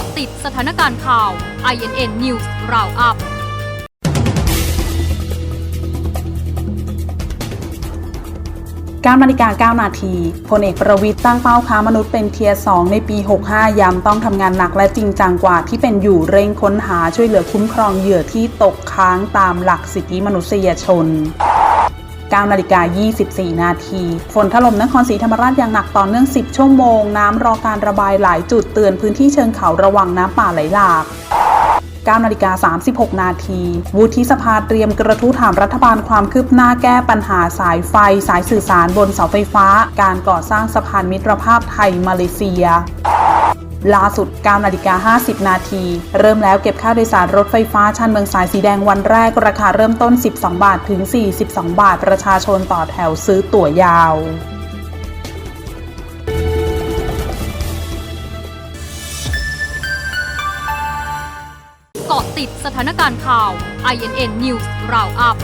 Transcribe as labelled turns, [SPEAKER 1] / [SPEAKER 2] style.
[SPEAKER 1] าะติดสถานการณ์ข่าว INN News Roundup
[SPEAKER 2] 9นาฬิกา9นาทีพลเอกประวิตยตั้งเป้าค้ามนุษย์เป็นเทียร์2ในปี 65 ย้ำต้องทำงานหนักและจริงจังกว่าที่เป็นอยู่เร่งค้นหาช่วยเหลือคุ้มครองเหยื่อที่ตกค้างตามหลักสิทธิมนุษยชน 9นาฬิกา 24 นาที ฝนถล่มนครศรีธรรมราชอย่างหนักต่อเนื่อง 10 ชั่วโมง น้ำรอการระบายหลายจุดเตือนพื้นที่เชิงเขาระวังน้ำป่าไหลหลาก9นาฬิกา36 นาที วุฒิสภาเตรียมกระทู้ถามรัฐบาลความคืบหน้าแก้ปัญหาสายไฟ สายสื่อสารบนเสาไฟฟ้า การก่อสร้างสะพานมิตรภาพไทยมาเลเซีย ล่าสุด9นาฬิกา50 นาที เริ่มแล้วเก็บค่าโดยสารรถไฟฟ้าชานเมืองสายสีแดงวันแรก ราคาเริ่มต้น 12 บาทถึง 42 บาท ประชาชนต่อแถวซื้อตั๋วยาว
[SPEAKER 1] เกาะติดสถานการณ์ข่าว INN News Roundup